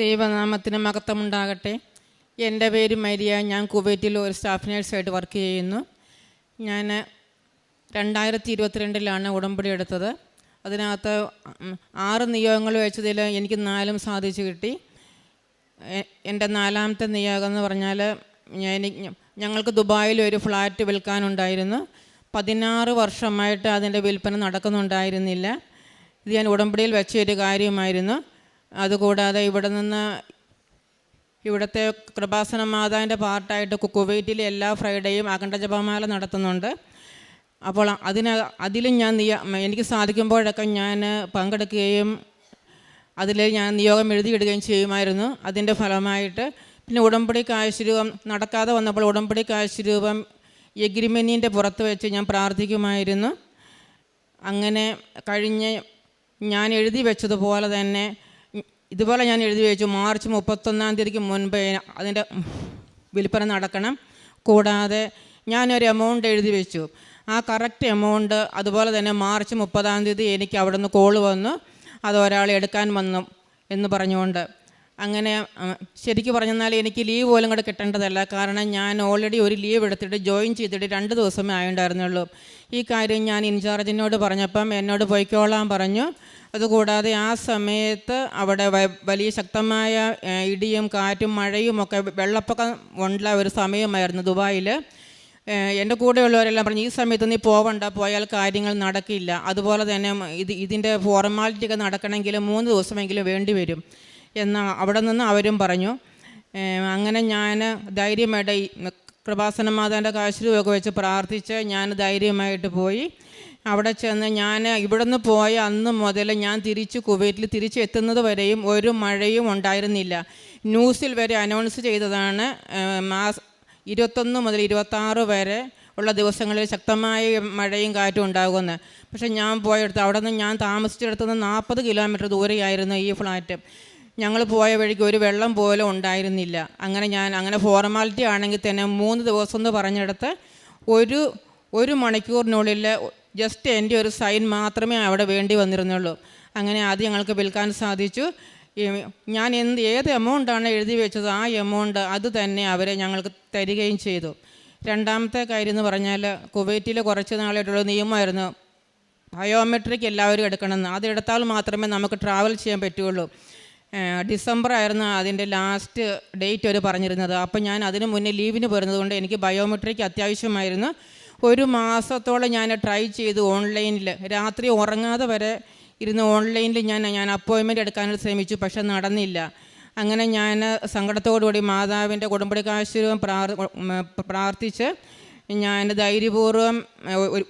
ദൈവനാമത്തിന് മഹത്വമുണ്ടാകട്ടെ എന്റെ പേര് മരിയ. ഞാൻ കുവൈറ്റിൽ ഒരു സ്റ്റാഫ് നേഴ്സായിട്ട് വർക്ക് ചെയ്യുന്നു. ഞാൻ രണ്ടായിരത്തി ഇരുപത്തിരണ്ടിലാണ് ഉടമ്പടി എടുത്തത്. അതിനകത്ത് ആറ് നിയോഗങ്ങൾ വെച്ചതിൽ എനിക്ക് നാലും സാധിച്ചു കിട്ടി. എന്റെ നാലാമത്തെ നിയോഗം എന്ന് പറഞ്ഞാൽ ഞാൻ ഞങ്ങൾക്ക് ദുബായിൽ ഒരു ഫ്ലാറ്റ് വിൽക്കാനുണ്ടായിരുന്നു. പതിനാറ് വർഷമായിട്ട് അതിന്റെ വിൽപ്പന നടക്കുന്നുണ്ടായിരുന്നില്ല. ഇത് ഞാൻ ഉടമ്പടിയിൽ വെച്ച ഒരു കാര്യമായിരുന്നു. അതുകൂടാതെ ഇവിടെ നിന്ന് ഇവിടുത്തെ കൃപാസന മാതാവിന്റെ പാർട്ടായിട്ട് കുവൈറ്റിലെ എല്ലാ ഫ്രൈഡേയും അഖണ്ഡ ജപമാല നടത്തുന്നുണ്ട്. അപ്പോൾ അതിന് അതിലും ഞാൻ നിയ എനിക്ക് സാധിക്കുമ്പോഴൊക്കെ ഞാൻ പങ്കെടുക്കുകയും അതിൽ ഞാൻ നിയോഗം എഴുതിയിടുകയും ചെയ്യുമായിരുന്നു. അതിന്റെ ഫലമായിട്ട് പിന്നെ ഉടമ്പടി കാശുരൂപം നടക്കാതെ വന്നപ്പോൾ ഉടമ്പടി കാശുരൂപം എഗ്രിമെന്റിന്റെ പുറത്ത് വെച്ച് ഞാൻ പ്രാർത്ഥിക്കുമായിരുന്നു. അങ്ങനെ കഴിഞ്ഞ് ഞാൻ എഴുതി വെച്ചതുപോലെ തന്നെ ഇതുപോലെ ഞാൻ എഴുതി വെച്ചു. മാർച്ച് മുപ്പത്തൊന്നാം തീയതിക്ക് മുൻപേ അതിന്റെ വിൽപ്പന നടക്കണം. കൂടാതെ ഞാനൊരു എമൗണ്ട് എഴുതി വെച്ചു. ആ കറക്റ്റ് എമൗണ്ട് അതുപോലെ തന്നെ മാർച്ച് മുപ്പതാം തീയതി എനിക്ക് അവിടെ നിന്ന് കോൾ വന്നു. അത് ഒരാൾ എടുക്കാൻ വന്നു എന്ന് പറഞ്ഞുകൊണ്ട്. അങ്ങനെ ശരിക്ക് പറഞ്ഞെന്നാൽ എനിക്ക് ലീവ് പോലും കൂടെ കിട്ടേണ്ടതല്ല. കാരണം ഞാൻ ഓൾറെഡി ഒരു ലീവ് എടുത്തിട്ട് ജോയിൻ ചെയ്തിട്ട് രണ്ട് ദിവസമേ ആയുണ്ടായിരുന്നുള്ളൂ. ഈ കാര്യം ഞാൻ ഇൻചാർജിനോട് പറഞ്ഞപ്പം എന്നോട് പോയിക്കോളാൻ പറഞ്ഞു. അതുകൂടാതെ ആ സമയത്ത് അവിടെ വലിയ ശക്തമായ ഇടിയും കാറ്റും മഴയും ഒക്കെ വെള്ളപ്പൊക്കം ഉള്ള ഒരു സമയമായിരുന്നു ദുബായിൽ എന്റെ കൂടെയുള്ളവരെല്ലാം പറഞ്ഞു ഈ സമയത്ത് നീ പോവണ്ട പോയാൽ കാര്യങ്ങൾ നടക്കില്ല. അതുപോലെ തന്നെ ഇത് ഇതിന്റെ ഫോർമാലിറ്റി ഒക്കെ നടക്കണമെങ്കിൽ മൂന്ന് ദിവസമെങ്കിലും വേണ്ടി വരും. എന്ന് അവിടെ നിന്ന് അവരും പറഞ്ഞു. അങ്ങനെ ഞാൻ ധൈര്യമായിട്ട് കൃപാസന മാതാവിന്റെ കാശ്രൂപമൊക്കെ വെച്ച് പ്രാർത്ഥിച്ച് ഞാൻ ധൈര്യമായിട്ട് പോയി. അവിടെ ചെന്ന് ഞാൻ ഇവിടുന്ന് പോയ അന്ന് മുതൽ ഞാൻ തിരിച്ച് കുവൈറ്റിൽ തിരിച്ച് എത്തുന്നത് വരെയും ഒരു മഴയും ഉണ്ടായിരുന്നില്ല. ന്യൂസിൽ വരെ അനൗൺസ് ചെയ്തതാണ് മാസ് ഇരുപത്തൊന്ന് മുതൽ ഇരുപത്താറ് വരെ ഉള്ള ദിവസങ്ങളിൽ ശക്തമായ മഴയും കാറ്റും ഉണ്ടാകുമെന്ന്. പക്ഷേ ഞാൻ പോയെടുത്ത് അവിടെ നിന്ന് ഞാൻ താമസിച്ചെടുത്തുനിന്ന് നാൽപ്പത് കിലോമീറ്റർ ദൂരെയായിരുന്നു ഈ ഫ്ലാറ്റ്. ഞങ്ങൾ പോയ വഴിക്ക് ഒരു വെള്ളം പോലും ഉണ്ടായിരുന്നില്ല. അങ്ങനെ ഞാൻ അങ്ങനെ ഫോർമാലിറ്റി ആണെങ്കിൽ തന്നെ മൂന്ന് ദിവസം എന്ന് പറഞ്ഞെടുത്ത് ഒരു ഒരു മണിക്കൂറിനുള്ളിൽ ജസ്റ്റ് എന്റെ ഒരു സൈൻ മാത്രമേ അവിടെ വേണ്ടി വന്നിരുന്നുള്ളൂ. അങ്ങനെ ആദ്യം ഞങ്ങൾക്ക് വിൽക്കാൻ സാധിച്ചു. ഞാൻ എന്ത് ഏത് എമൗണ്ടാണ് എഴുതി വെച്ചത് ആ എമൗണ്ട് അത് തന്നെ അവരെ ഞങ്ങൾക്ക് തരികയും ചെയ്തു. രണ്ടാമത്തെ കാര്യം എന്ന് പറഞ്ഞാൽ കുവൈറ്റിൽ കുറച്ച് നാളായിട്ടുള്ള നിയമമായിരുന്നു. ബയോമെട്രിക് എല്ലാവരും എടുക്കണമെന്ന് അതെടുത്താൽ മാത്രമേ നമുക്ക് ട്രാവൽ ചെയ്യാൻ പറ്റുള്ളൂ ഡിസംബർ ആയിരുന്നു അതിന്റെ ലാസ്റ്റ് ഡേറ്റ് അവർ പറഞ്ഞിരുന്നത്. അപ്പോൾ ഞാൻ അതിന് മുന്നേ ലീവിന് പോരുന്നതുകൊണ്ട് എനിക്ക് ബയോമെട്രിക് അത്യാവശ്യമായിരുന്നു. ഒരു മാസത്തോളം ഞാൻ ട്രൈ ചെയ്തു ഓൺലൈനിൽ രാത്രി ഉറങ്ങാതെ വരെ ഇരുന്ന് ഓൺലൈനിൽ ഞാൻ ഞാൻ അപ്പോയിൻമെന്റ് എടുക്കാനായിട്ട് ശ്രമിച്ചു പക്ഷെ നടന്നില്ല. അങ്ങനെ ഞാൻ സങ്കടത്തോടുകൂടി മാതാവിന്റെ കുടുംബടി കാശുരൂപം പ്രാർ പ്രാർത്ഥിച്ച് ഞാൻ ധൈര്യപൂർവം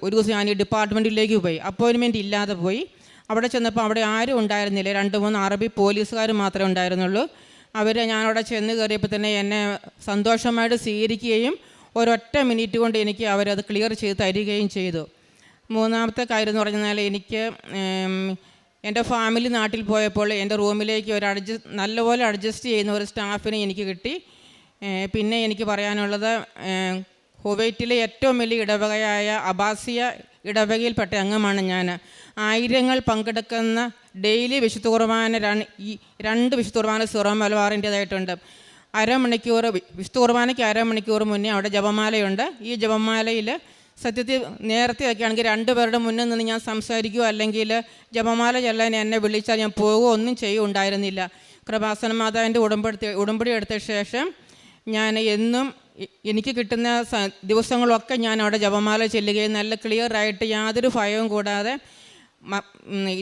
ഒരു ദിവസം ഞാൻ ഡിപ്പാർട്ട്മെന്റിലേക്ക് പോയി. അപ്പോയിൻമെന്റ് ഇല്ലാതെ പോയി. അവിടെ ചെന്നപ്പോൾ അവിടെ ആരും ഉണ്ടായിരുന്നില്ല. രണ്ട് മൂന്ന് അറബി പോലീസുകാർ മാത്രമേ ഉണ്ടായിരുന്നുള്ളൂ. അവർ ഞാനവിടെ ചെന്ന് കയറിയപ്പോൾ തന്നെ എന്നെ സന്തോഷമായിട്ട് സ്വീകരിക്കുകയും ഒരൊറ്റ മിനിറ്റ് കൊണ്ട് എനിക്ക് അവരത് ക്ലിയർ ചെയ്ത് തരികയും ചെയ്തു. മൂന്നാമത്തെ കാര്യം എന്ന് പറഞ്ഞാൽ എനിക്ക് എന്റെ ഫാമിലി നാട്ടിൽ പോയപ്പോൾ എന്റെ റൂമിലേക്ക് ഒരു അഡ്ജസ്റ്റ് നല്ലപോലെ അഡ്ജസ്റ്റ് ചെയ്യുന്ന ഒരു സ്റ്റാഫിനെ എനിക്ക് കിട്ടി. പിന്നെ എനിക്ക് പറയാനുള്ളത് കുവൈറ്റിലെ ഏറ്റവും വലിയ ഇടവകയായ അബാസിയ ഇടവകയിൽപ്പെട്ട അംഗമാണ് ഞാൻ. ആയിരങ്ങൾ പങ്കെടുക്കുന്ന ഡെയിലി വിശുദ്ധ കുർബാന രണ്ട് വിശുദ്ധ കുർബാന സിറോ മലബാറിന്റേതായിട്ടുണ്ട്. അരമണിക്കൂർ വിഷ്ണു കുർബാനയ്ക്ക് അരമണിക്കൂർ മുന്നേ അവിടെ ജപമാലയുണ്ട്. ഈ ജപമാലയിൽ സത്യത്തിൽ നേരത്തെ ഒക്കെ ആണെങ്കിൽ രണ്ടുപേരുടെ മുന്നിൽ നിന്ന് ഞാൻ സംസാരിക്കുകയോ അല്ലെങ്കിൽ ജപമാല ചെല്ലാൻ എന്നെ വിളിച്ചാൽ ഞാൻ പോവുകയോ ഒന്നും ചെയ്യുണ്ടായിരുന്നില്ല. കൃപാസന മാതാവിന്റെ ഉടമ്പടി ഉടമ്പടി എടുത്ത ശേഷം ഞാൻ എന്നും എനിക്ക് കിട്ടുന്ന ദിവസങ്ങളൊക്കെ ഞാൻ അവിടെ ജപമാല ചെല്ലുകയും നല്ല ക്ലിയറായിട്ട് യാതൊരു ഭയവും കൂടാതെ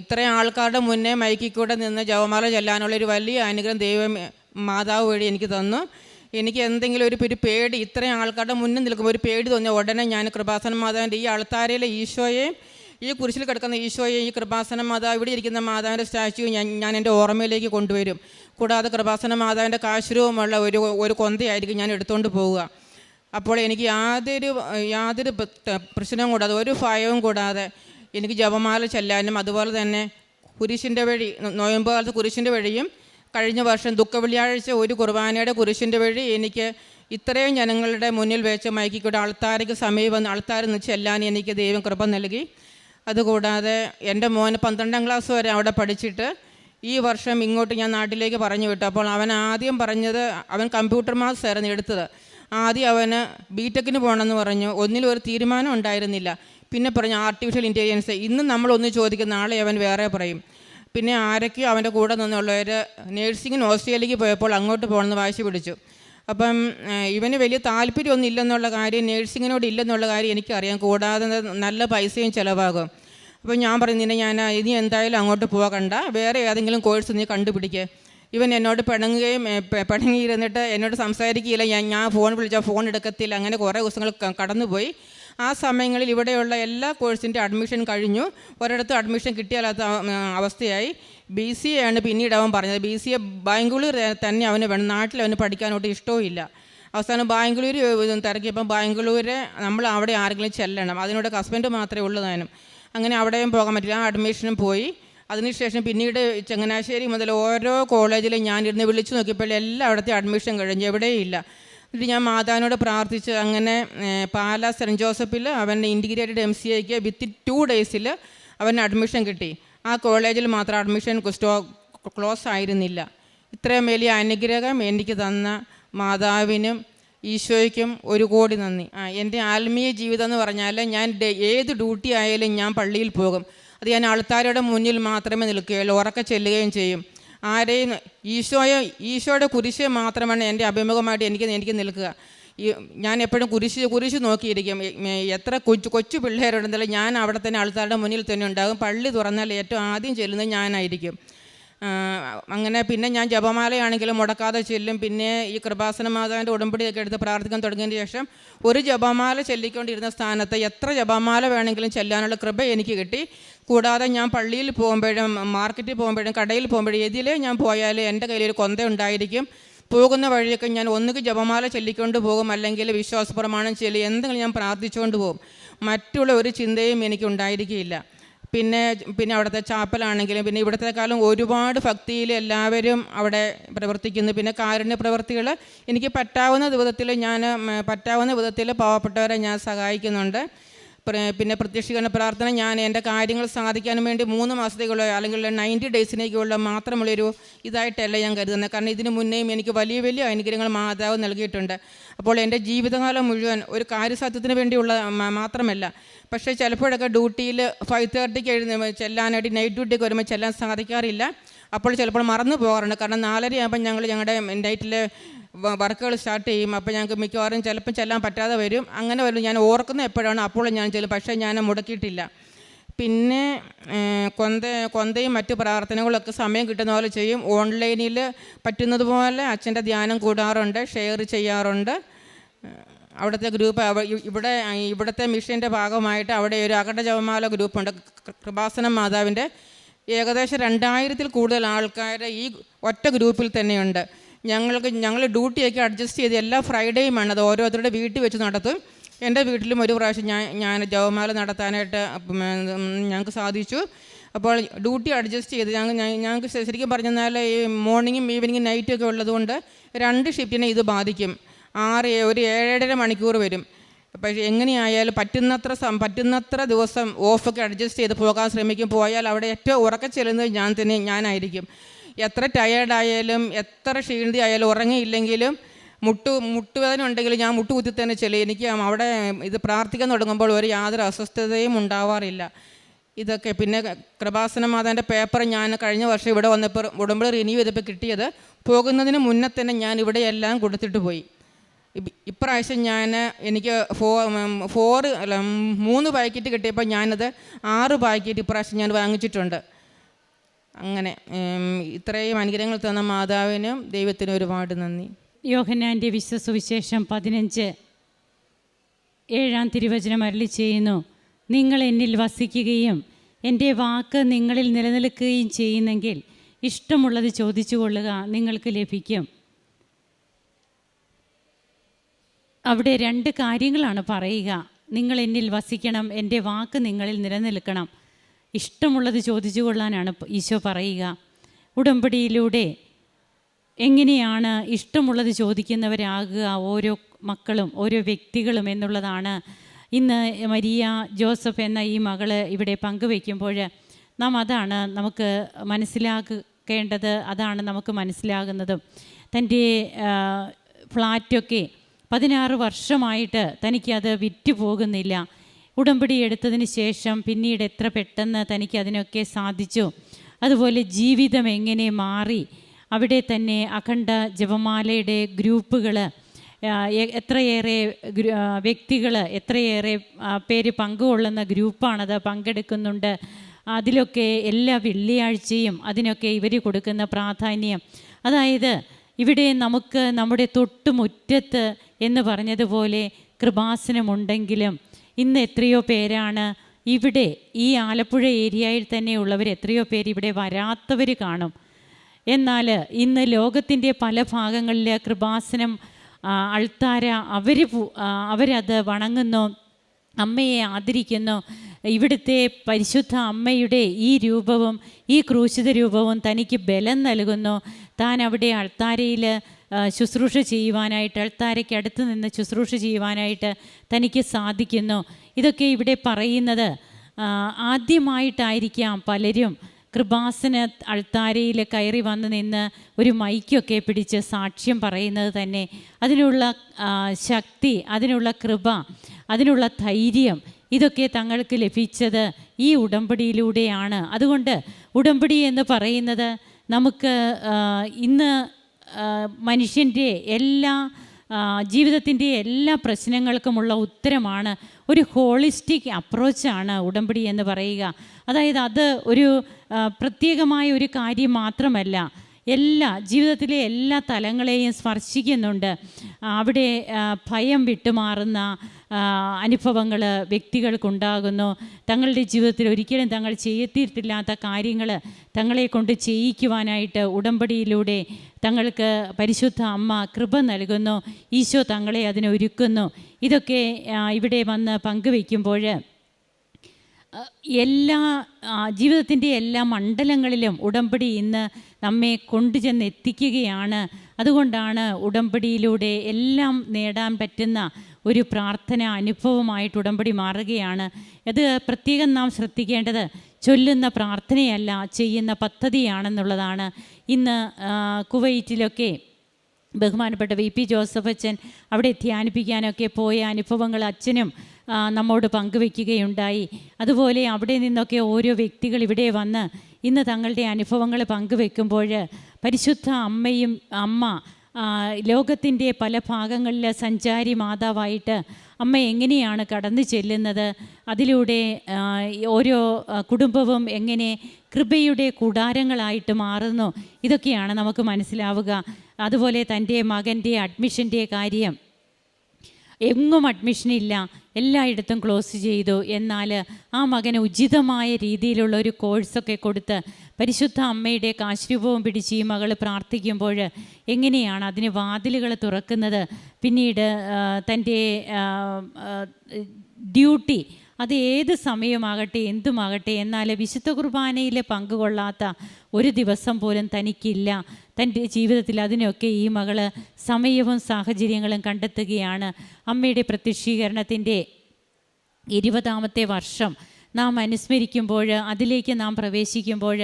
ഇത്രയും ആൾക്കാരുടെ മുന്നേ മൈക്കിൽ കൂടെ നിന്ന് ജപമാല ചെല്ലാനുള്ള ഒരു വലിയ അനുഗ്രഹം ദൈവം മാതാവ് വഴി എനിക്ക് തന്നു. എനിക്ക് എന്തെങ്കിലും ഒരു ഒരു പേടി ഇത്രയും ആൾക്കാരുടെ മുന്നിൽ നിൽക്കുമ്പോൾ ഒരു പേടി തോന്നിയ ഉടനെ ഞാൻ കൃപാസന മാതാവിന്റെ ഈ ആൾത്താരയിലെ ഈശോയെയും ഈ കുരിശിൽ കിടക്കുന്ന ഈശോയെ ഈ കൃപാസന മാതാവ് ഇവിടെ ഇരിക്കുന്ന മാതാവിന്റെ സ്റ്റാച്യു ഞാൻ ഞാൻ എന്റെ ഓർമ്മയിലേക്ക് കൊണ്ടുവരും. കൂടാതെ കൃപാസന മാതാവിന്റെ കാശുരവുമുള്ള ഒരു ഒരു കൊന്തയായിരിക്കും ഞാൻ എടുത്തുകൊണ്ട് പോവുക. അപ്പോൾ എനിക്ക് യാതൊരു യാതൊരു പ്ര- പ്രശ്നവും കൂടാതെ ഒരു ഭയവും കൂടാതെ എനിക്ക് ജപമാല ചെല്ലാനും അതുപോലെ തന്നെ കുരിശിന്റെ വഴി നോയമ്പ് കാലത്ത് കുരിശിന്റെ വഴിയും കഴിഞ്ഞ വർഷം ദുഃഖ വെള്ളിയാഴ്ച ഒരു കുർബാനയുടെ കുരിശിന്റെ വഴി എനിക്ക് ഇത്രയും ജനങ്ങളുടെ മുന്നിൽ വെച്ച് മയക്കിക്കൂടെ ആൾത്താരയ്ക്ക് സമീപം ആൾത്താരിൽ നിന്ന് ചെല്ലാൻ എനിക്ക് ദൈവം കൃപ നൽകി. അതുകൂടാതെ എന്റെ മോന് പന്ത്രണ്ടാം ക്ലാസ് വരെ അവിടെ പഠിച്ചിട്ട് ഈ വർഷം ഇങ്ങോട്ട് ഞാൻ നാട്ടിലേക്ക് പറഞ്ഞു വിട്ടു. അപ്പോൾ അവൻ ആദ്യം പറഞ്ഞത് അവൻ കമ്പ്യൂട്ടർ മാത്സ് ആയിരുന്നു എടുത്തത്. ആദ്യം അവന് ബി ടെക്കിന് പോകണമെന്ന് പറഞ്ഞു. ഒന്നിലും ഒരു തീരുമാനം ഉണ്ടായിരുന്നില്ല. പിന്നെ പറഞ്ഞു ആർട്ടിഫിഷ്യൽ ഇന്റലിജൻസ്. ഇന്ന് നമ്മളൊന്ന് ചോദിക്കും നാളെ അവൻ വേറെ പറയും. പിന്നെ ആരൊക്കെയോ അവന്റെ കൂടെ നിന്നുള്ളവർ നേഴ്സിങ്ങിന് ഓസ്ട്രേലിയക്ക് പോയപ്പോൾ അങ്ങോട്ട് പോകണമെന്ന് വാശി പിടിച്ചു. അപ്പം ഇവന് വലിയ താല്പര്യമൊന്നും ഇല്ലെന്നുള്ള കാര്യം നേഴ്സിങ്ങിനോട് ഇല്ലെന്നുള്ള കാര്യം എനിക്കറിയാം. കൂടാതെ നല്ല പൈസയും ചിലവാകും. അപ്പോൾ ഞാൻ പറഞ്ഞു ഞാൻ ഇനി എന്തായാലും അങ്ങോട്ട് പോകണ്ട വേറെ ഏതെങ്കിലും കോഴ്സ് നീ കണ്ടുപിടിക്കുക ഇവൻ എന്നോട് പിണങ്ങുകയും പിണങ്ങിയിരുന്നിട്ട് എന്നോട് സംസാരിക്കുകയില്ല. ഞാൻ ഞാൻ ഫോൺ വിളിച്ചാൽ ഫോൺ എടുക്കത്തില്ല. അങ്ങനെ കുറേ ദിവസങ്ങൾ കടന്നുപോയി. ആ സമയങ്ങളിൽ ഇവിടെയുള്ള എല്ലാ കോഴ്സിന്റെ അഡ്മിഷൻ കഴിഞ്ഞു. ഒരിടത്തും അഡ്മിഷൻ കിട്ടിയാലാത്ത അവസ്ഥയായി. ബി സി എ ആണ് പിന്നീട് അവൻ പറഞ്ഞത്. ബി സി എ ബാംഗ്ലൂർ തന്നെ അവന് വേണം. നാട്ടിൽ അവന് പഠിക്കാനോട്ട് ഇഷ്ടവും ഇല്ല. അവസാനം ബാംഗ്ലൂർ തിരക്കിയപ്പം ബാംഗ്ലൂര് നമ്മൾ അവിടെ ആരെങ്കിലും ചെല്ലണം. അതിനോട് ഹസ്ബൻഡ് മാത്രമേ ഉള്ളൂ താനും. അങ്ങനെ അവിടെയും പോകാൻ പറ്റില്ല. ആ അഡ്മിഷനും പോയി. അതിനുശേഷം പിന്നീട് ചങ്ങനാശ്ശേരി മുതൽ ഓരോ കോളേജിലും ഞാനിരുന്ന് വിളിച്ചു നോക്കിയപ്പോൾ അവിടുത്തെ അഡ്മിഷൻ കഴിഞ്ഞു. എവിടെയും ഇല്ല. എന്നിട്ട് ഞാൻ മാതാവിനോട് പ്രാർത്ഥിച്ച് അങ്ങനെ പാല സെന്റ് ജോസഫിൽ അവൻ ഇന്റിഗ്രേറ്റഡ് എം സി എക്ക് വിത്തിൻ ടു ഡേയ്സിൽ അവന് അഡ്മിഷൻ കിട്ടി. ആ കോളേജിൽ മാത്രം അഡ്മിഷൻ സ്റ്റോ ക്ലോസ് ആയിരുന്നില്ല. ഇത്രയും വലിയ അനുഗ്രഹം എനിക്ക് തന്ന മാതാവിനും ഈശോയ്ക്കും ഒരു കോടി നന്ദി. ആ എന്റെ ആത്മീയ ജീവിതം എന്ന് പറഞ്ഞാൽ ഞാൻ ഏത് ഡ്യൂട്ടി ആയാലും ഞാൻ പള്ളിയിൽ പോകും. അത് ഞാൻ ആൾക്കാരുടെ മുന്നിൽ മാത്രമേ നിൽക്കുകയുള്ളൂ ഉറക്കെ ചെല്ലുകയും ചെയ്യും. ആരെയും ഈശോയെ ഈശോയുടെ കുരിശ് മാത്രമാണ് എന്റെ അഭിമുഖമായിട്ട് എനിക്ക് എനിക്ക് നിൽക്കുക. ഈ ഞാൻ എപ്പോഴും കുരിശ് കുരിശ് നോക്കിയിരിക്കും. എത്ര കൊച്ചു കൊച്ചു പിള്ളേരുണ്ടെങ്കിലും ഞാൻ അവിടെ തന്നെ ആൾക്കാരുടെ മുന്നിൽ തന്നെ ഉണ്ടാകും. പള്ളി തുറന്നാൽ ഏറ്റവും ആദ്യം ചെല്ലുന്നത് ഞാനായിരിക്കും. അങ്ങനെ പിന്നെ ഞാൻ ജപമാലയാണെങ്കിലും മുടക്കാതെ ചെല്ലും. പിന്നെ ഈ കൃപാസന മാതാവിന്റെ ഉടമ്പടിയൊക്കെ എടുത്ത് പ്രാർത്ഥിക്കാൻ തുടങ്ങിയതിന് ശേഷം ഒരു ജപമാല ചൊല്ലിക്കൊണ്ടിരുന്ന സ്ഥാനത്ത് എത്ര ജപമാല വേണമെങ്കിലും ചെല്ലാനുള്ള കൃപ എനിക്ക് കിട്ടി. കൂടാതെ ഞാൻ പള്ളിയിൽ പോകുമ്പോഴും മാർക്കറ്റിൽ പോകുമ്പോഴും കടയിൽ പോകുമ്പോഴും എതിലേ ഞാൻ പോയാൽ എന്റെ കയ്യിൽ ഒരു കൊന്ത ഉണ്ടായിരിക്കും. പോകുന്ന വഴിയൊക്കെ ഞാൻ ഒന്നുകിൽ ജപമാല ചൊല്ലിക്കൊണ്ട് പോകും അല്ലെങ്കിൽ വിശ്വാസപ്രമാണം ചെല്ലി എന്തെങ്കിലും ഞാൻ പ്രാർത്ഥിച്ചുകൊണ്ട് പോകും. മറ്റുള്ള ഒരു ചിന്തയും എനിക്ക് ഉണ്ടായിരിക്കുകയില്ല പിന്നെ പിന്നെ അവിടുത്തെ ചാപ്പലാണെങ്കിലും പിന്നെ ഇവിടത്തെക്കാളും ഒരുപാട് ഭക്തിയിൽ എല്ലാവരും അവിടെ പ്രവർത്തിക്കുന്നു. പിന്നെ കാരുണ്യ പ്രവർത്തികൾ എനിക്ക് പറ്റാവുന്ന വിധത്തിൽ ഞാൻ പറ്റാവുന്ന വിധത്തിൽ പാവപ്പെട്ടവരെ ഞാൻ സഹായിക്കുന്നുണ്ട്. പിന്നെ പ്രത്യക്ഷീകരണ പ്രാർത്ഥന ഞാൻ എന്റെ കാര്യങ്ങൾ സാധിക്കാൻ വേണ്ടി മൂന്ന് മാസത്തേക്കുള്ള അല്ലെങ്കിൽ നയന്റി ഡേയ്സിനേക്കുള്ള മാത്രമുള്ളൊരു ഇതായിട്ടല്ല ഞാൻ കരുതുന്നത്. കാരണം ഇതിന് മുന്നേയും എനിക്ക് വലിയ വലിയ അനുഗ്രഹങ്ങൾ മാതാവ് നൽകിയിട്ടുണ്ട്. അപ്പോൾ എന്റെ ജീവിതകാലം മുഴുവൻ ഒരു കാര്യസാധ്യത്തിന് വേണ്ടിയുള്ള മാത്രമല്ല. പക്ഷേ ചിലപ്പോഴൊക്കെ ഡ്യൂട്ടിയിൽ ഫൈവ് തേർട്ടിക്ക് എഴുന്ന ചെല്ലാനായിട്ട് നൈറ്റ് ഡ്യൂട്ടിക്ക് വരുമ്പോൾ ചെല്ലാൻ സാധിക്കാറില്ല. അപ്പോൾ ചിലപ്പോൾ മറന്നു പോകാറുണ്ട്. കാരണം നാലര ആകുമ്പോൾ ഞങ്ങൾ ഞങ്ങളുടെ നൈറ്റിലെ വർക്കുകൾ സ്റ്റാർട്ട് ചെയ്യും. അപ്പോൾ ഞങ്ങൾക്ക് മിക്കവാറും ചിലപ്പോൾ ചെല്ലാൻ പറ്റാതെ വരും. അങ്ങനെ വരും ഞാൻ ഓർക്കുന്ന എപ്പോഴാണ് അപ്പോൾ ഞാൻ ചെല്ലും. പക്ഷേ ഞാൻ മുടക്കിയിട്ടില്ല. പിന്നെ കൊന്ത കൊന്തയും മറ്റു പ്രാർത്ഥനകളൊക്കെ സമയം കിട്ടുന്ന പോലെ ചെയ്യും. ഓൺലൈനിൽ പറ്റുന്നത് പോലെ അച്ഛന്റെ ധ്യാനം കൂടാറുണ്ട് ഷെയർ ചെയ്യാറുണ്ട്. അവിടുത്തെ ഗ്രൂപ്പ് ഇവിടെ ഇവിടുത്തെ മിഷന്റെ ഭാഗമായിട്ട് അവിടെ ഒരു അകട ജപമാല ഗ്രൂപ്പുണ്ട് കൃപാസനം മാതാവിന്റെ ഏകദേശം രണ്ടായിരത്തിൽ കൂടുതൽ ആൾക്കാർ ഈ ഒറ്റ ഗ്രൂപ്പിൽ തന്നെയുണ്ട്. ഞങ്ങൾക്ക് ഞങ്ങൾ ഡ്യൂട്ടിയൊക്കെ അഡ്ജസ്റ്റ് ചെയ്ത് എല്ലാ ഫ്രൈഡേയുമാണ് അത് ഓരോരുത്തരുടെ വീട്ടിൽ വെച്ച് നടത്തും. എന്റെ വീട്ടിലും ഒരു പ്രാവശ്യം ഞാൻ ഞാൻ ജവമാല നടത്താനായിട്ട് ഞങ്ങൾക്ക് സാധിച്ചു. അപ്പോൾ ഡ്യൂട്ടി അഡ്ജസ്റ്റ് ചെയ്ത് ഞങ്ങൾ ഞങ്ങൾക്ക് ശരിക്കും പറഞ്ഞാൽ ഈ മോർണിംഗും ഈവനിങ്ങും നൈറ്റും ഒക്കെ ഉള്ളതുകൊണ്ട് രണ്ട് ഷിഫ്റ്റിനെ ഇത് ബാധിക്കും. ആറ് ഒരു ഏഴര മണിക്കൂർ വരും. പക്ഷേ എങ്ങനെയായാലും പറ്റുന്നത്ര പറ്റുന്നത്ര ദിവസം ഓഫൊക്കെ അഡ്ജസ്റ്റ് ചെയ്ത് പോകാൻ ശ്രമിക്കും. പോയാൽ അവിടെ ഏറ്റവും ഉറക്കം ചെല്ലുന്നത് ഞാൻ തന്നെ ഞാനായിരിക്കും. എത്ര ടയേർഡായാലും എത്ര ക്ഷീണിതയായാലും ഉറങ്ങിയില്ലെങ്കിലും മുട്ടു മുട്ടുവേദന ഉണ്ടെങ്കിൽ ഞാൻ മുട്ടു കുത്തി തന്നെ ചെല്ലും. എനിക്ക് അവിടെ ഇത് പ്രാർത്ഥിക്കാൻ തുടങ്ങുമ്പോൾ ഒരു യാതൊരു അസ്വസ്ഥതയും ഉണ്ടാവാറില്ല. ഇതൊക്കെ പിന്നെ കൃപാസന മാതാവിന്റെ പേപ്പർ ഞാൻ കഴിഞ്ഞ വർഷം ഇവിടെ വന്നപ്പോൾ ഉടമ്പടി റിന്യൂ ചെയ്തപ്പോൾ കിട്ടിയത് പോകുന്നതിന് മുന്നേ തന്നെ ഞാൻ ഇവിടെയെല്ലാം കൊടുത്തിട്ട് പോയി. ഇപ്രാവശ്യം ഞാൻ എനിക്ക് ഫോ ഫോർ അല്ല മൂന്ന് പാക്കറ്റ് കിട്ടിയപ്പോൾ ഞാനത് ആറ് പാക്കറ്റ് ഇപ്രാവശ്യം ഞാൻ വാങ്ങിച്ചിട്ടുണ്ട്. അങ്ങനെ ഇത്രയും അനുഗ്രഹങ്ങൾ തന്ന മാതാവിനും ദൈവത്തിനും ഒരുപാട് നന്ദി. യോഹനാന്റെ വിശ്വസുവിശേഷം പതിനഞ്ച്. ഏഴാം തിരുവചനം അരളി ചെയ്യുന്നു നിങ്ങൾ എന്നിൽ വസിക്കുകയും എന്റെ വാക്ക് നിങ്ങളിൽ നിലനിൽക്കുകയും ചെയ്യുന്നെങ്കിൽ ഇഷ്ടമുള്ളത് ചോദിച്ചു കൊള്ളുക നിങ്ങൾക്ക് ലഭിക്കും. അവിടെ രണ്ട് കാര്യങ്ങളാണ് പറയുക. നിങ്ങൾ എന്നിൽ വസിക്കണം എന്റെ വാക്ക് നിങ്ങളിൽ നിലനിൽക്കണം. ഇഷ്ടമുള്ളത് ചോദിച്ചു കൊള്ളാനാണ് ഈശോ പറയുക. ഉടമ്പടിയിലൂടെ എങ്ങനെയാണ് ഇഷ്ടമുള്ളത് ചോദിക്കുന്നവരാകുക ഓരോ മക്കളും ഓരോ വ്യക്തികളും എന്നുള്ളതാണ്. ഇന്ന് മരിയ ജോസഫ് എന്ന ഈ മകൾ ഇവിടെ പങ്കുവയ്ക്കുമ്പോൾ നാം അതാണ് നമുക്ക് മനസ്സിലാക്കേണ്ടത് അതാണ് നമുക്ക് മനസ്സിലാകുന്നതും. തന്റെ ഫ്ലാറ്റൊക്കെ പതിനാറ് വർഷമായിട്ട് തനിക്കത് വിറ്റ് പോകുന്നില്ല ഉടമ്പടി എടുത്തതിന് ശേഷം പിന്നീട് എത്ര പെട്ടെന്ന് തനിക്ക് അതിനൊക്കെ സാധിച്ചു. അതുപോലെ ജീവിതം എങ്ങനെ മാറി. അവിടെ തന്നെ അഖണ്ഡ ജപമാലയുടെ ഗ്രൂപ്പുകൾ എത്രയേറെ വ്യക്തികൾ എത്രയേറെ പേര് പങ്കുകൊള്ളുന്ന ഗ്രൂപ്പാണത് പങ്കെടുക്കുന്നുണ്ട്. അതിലൊക്കെ എല്ലാ വെള്ളിയാഴ്ചയും അതിനൊക്കെ ഇവർ കൊടുക്കുന്ന പ്രാധാന്യം. അതായത് ഇവിടെ നമുക്ക് നമ്മുടെ തൊട്ടുമുറ്റത്ത് എന്ന് പറഞ്ഞതുപോലെ കൃപാസനമുണ്ടെങ്കിലും ഇന്ന് എത്രയോ പേരാണ് ഇവിടെ ഈ ആലപ്പുഴ ഏരിയയിൽ തന്നെ ഉള്ളവർ എത്രയോ പേര് ഇവിടെ വരാത്തവർ കാണും. എന്നാൽ ഇന്ന് ലോകത്തിന്റെ പല ഭാഗങ്ങളിൽ കൃപാസനം അൾത്താര അവർ അവരത് വണങ്ങുന്നു അമ്മയെ ആദരിക്കുന്നു. ഇവിടുത്തെ പരിശുദ്ധ അമ്മയുടെ ഈ രൂപവും ഈ ക്രൂശിത രൂപവും തനിക്ക് ബലം നൽകുന്നു. താൻ അവിടെ അൾത്താരയിൽ ശുശ്രൂഷ ചെയ്യുവാനായിട്ട് അൾത്താരയ്ക്ക് അടുത്ത് നിന്ന് ശുശ്രൂഷ ചെയ്യുവാനായിട്ട് തനിക്ക് സാധിക്കുന്നു. ഇതൊക്കെ ഇവിടെ പറയുന്നത് ആദ്യമായിട്ടായിരിക്കാം പലരും കൃപാസന അൾത്താരയിൽ കയറി വന്ന് നിന്ന് ഒരു മൈക്കൊക്കെ പിടിച്ച് സാക്ഷ്യം പറയുന്നത് തന്നെ. അതിനുള്ള ശക്തി അതിനുള്ള കൃപ അതിനുള്ള ധൈര്യം ഇതൊക്കെ തങ്ങൾക്ക് ലഭിച്ചത് ഈ ഉടമ്പടിയിലൂടെയാണ്. അതുകൊണ്ട് ഉടമ്പടി എന്ന് പറയുന്നത് നമുക്ക് ഇന്ന് മനുഷ്യന്റെ എല്ലാ ജീവിതത്തിന്റെ എല്ലാ പ്രശ്നങ്ങൾക്കുമുള്ള ഉത്തരമാണ് ഒരു ഹോളിസ്റ്റിക് അപ്രോച്ചാണ് ഉടമ്പടി എന്ന് പറയുക. അതായത് അത് ഒരു പ്രത്യേകമായ ഒരു കാര്യം മാത്രമല്ല. എല്ലാ ജീവിതത്തിലെ എല്ലാ തലങ്ങളെയും സ്പർശിക്കുന്നുണ്ട്. അവിടെ ഭയം വിട്ടുമാറുന്ന അനുഭവങ്ങൾ വ്യക്തികൾക്കുണ്ടാകുന്നു. തങ്ങളുടെ ജീവിതത്തിൽ ഒരിക്കലും തങ്ങൾ ചെയ്യത്തിയിട്ടില്ലാത്ത കാര്യങ്ങൾ തങ്ങളെ കൊണ്ട് ചെയ്യിക്കുവാനായിട്ട് ഉടമ്പടിയിലൂടെ തങ്ങൾക്ക് പരിശുദ്ധ അമ്മ കൃപ നൽകുന്നു. ഈശോ തങ്ങളെ അതിനൊരുക്കുന്നു. ഇതൊക്കെ ഇവിടെ വന്ന് പങ്കുവെക്കുമ്പോൾ എല്ലാ ജീവിതത്തിന്റെ എല്ലാ മണ്ഡലങ്ങളിലും ഉടമ്പടി ഇന്ന് നമ്മെ കൊണ്ടുചെന്ന് എത്തിക്കുകയാണ് അതുകൊണ്ടാണ് ഉടമ്പടിയിലൂടെ എല്ലാം നേടാൻ പറ്റുന്ന ഒരു പ്രാർത്ഥന അനുഭവമായിട്ട് ഉടമ്പടി മാറുകയാണ്. അത് പ്രത്യേകം നാം ശ്രദ്ധിക്കേണ്ടത് ചൊല്ലുന്ന പ്രാർത്ഥനയല്ല ചെയ്യുന്ന പദ്ധതിയാണെന്നുള്ളതാണ്. ഇന്ന് കുവൈറ്റിലൊക്കെ ബഹുമാനപ്പെട്ട വി പി ജോസഫ് അച്ഛൻ അവിടെ ധ്യാനിപ്പിക്കാനൊക്കെ പോയ അനുഭവങ്ങൾ അച്ഛനും നമ്മോട് പങ്കുവെക്കുകയുണ്ടായി. അതുപോലെ അവിടെ നിന്നൊക്കെ ഓരോ വ്യക്തികൾ ഇവിടെ വന്ന് ഇന്ന് തങ്ങളുടെ അനുഭവങ്ങൾ പങ്കുവെക്കുമ്പോൾ പരിശുദ്ധ അമ്മയും അമ്മ ലോകത്തിന്റെ പല ഭാഗങ്ങളിൽ സഞ്ചാരി മാതാവായിട്ട് അമ്മ എങ്ങനെയാണ് കടന്നു ചെല്ലുന്നത്? അതിലൂടെ ഓരോ കുടുംബവും എങ്ങനെ കൃപയുടെ കൂടാരങ്ങളായിട്ട് മാറുന്നു? ഇതൊക്കെയാണ് നമുക്ക് മനസ്സിലാവുക. അതുപോലെ തന്റെ മകന്റെ അഡ്മിഷന്റെ കാര്യം. എങ്ങും അഡ്മിഷൻ ഇല്ല. എല്ലായിടത്തും ക്ലോസ് ചെയ്തു. എന്നാൽ ആ മകന് ഉചിതമായ രീതിയിലുള്ള ഒരു കോഴ്സൊക്കെ കൊടുത്ത് പരിശുദ്ധ അമ്മയുടെ കാശ്രൂപവും പിടിച്ച് ഈ മകൾ പ്രാർത്ഥിക്കുമ്പോൾ എങ്ങനെയാണ് അതിന് വാതിലുകൾ തുറക്കുന്നത്? പിന്നീട് തന്റെ ഡ്യൂട്ടി അത് ഏത് സമയമാകട്ടെ എന്തുമാകട്ടെ എന്നാൽ വിശുദ്ധ കുർബാനയിൽ പങ്കുകൊള്ളാത്ത ഒരു ദിവസം പോലും തനിക്കില്ല. തന്റെ ജീവിതത്തിൽ അതിനൊക്കെ ഈ മകൾ സമയവും സാഹചര്യങ്ങളും കണ്ടെത്തുകയാണ്. അമ്മയുടെ പ്രത്യക്ഷീകരണത്തിന്റെ ഇരുപതാമത്തെ വർഷം നാം അനുസ്മരിക്കുമ്പോൾ അതിലേക്ക് നാം പ്രവേശിക്കുമ്പോൾ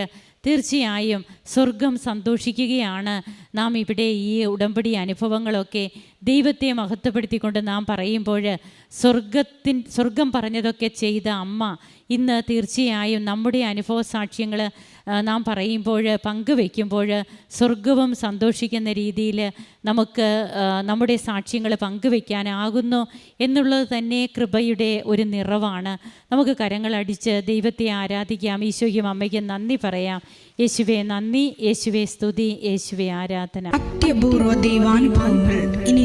തീർച്ചയായും സ്വർഗം സന്തോഷിക്കുകയാണ്. നാം ഇവിടെ ഈ ഉടമ്പടി അനുഭവങ്ങളൊക്കെ ദൈവത്തെ മഹത്വപ്പെടുത്തിക്കൊണ്ട് നാം പറയുമ്പോൾ സ്വർഗത്തിൻ സ്വർഗം പറഞ്ഞതൊക്കെ ചെയ്ത അമ്മ ഇന്ന് തീർച്ചയായും നമ്മുടെ അനുഭവ സാക്ഷ്യങ്ങൾ നാം പറയുമ്പോൾ പങ്കുവെക്കുമ്പോൾ സ്വർഗവും സന്തോഷിക്കുന്ന രീതിയിൽ നമുക്ക് നമ്മുടെ സാക്ഷ്യങ്ങൾ പങ്കുവെക്കാനാകുന്നു എന്നുള്ളത് തന്നെ കൃപയുടെ ഒരു നിറവാണ്. നമുക്ക് കരങ്ങളടിച്ച് ദൈവത്തെ ആരാധിക്കാം. ഈശോയ്ക്കും അമ്മയ്ക്കും നന്ദി പറയാം. യേശുവെ നന്ദി. യേശുവെ സ്തുതി. യേശുവെ ആരാധന. ഇനി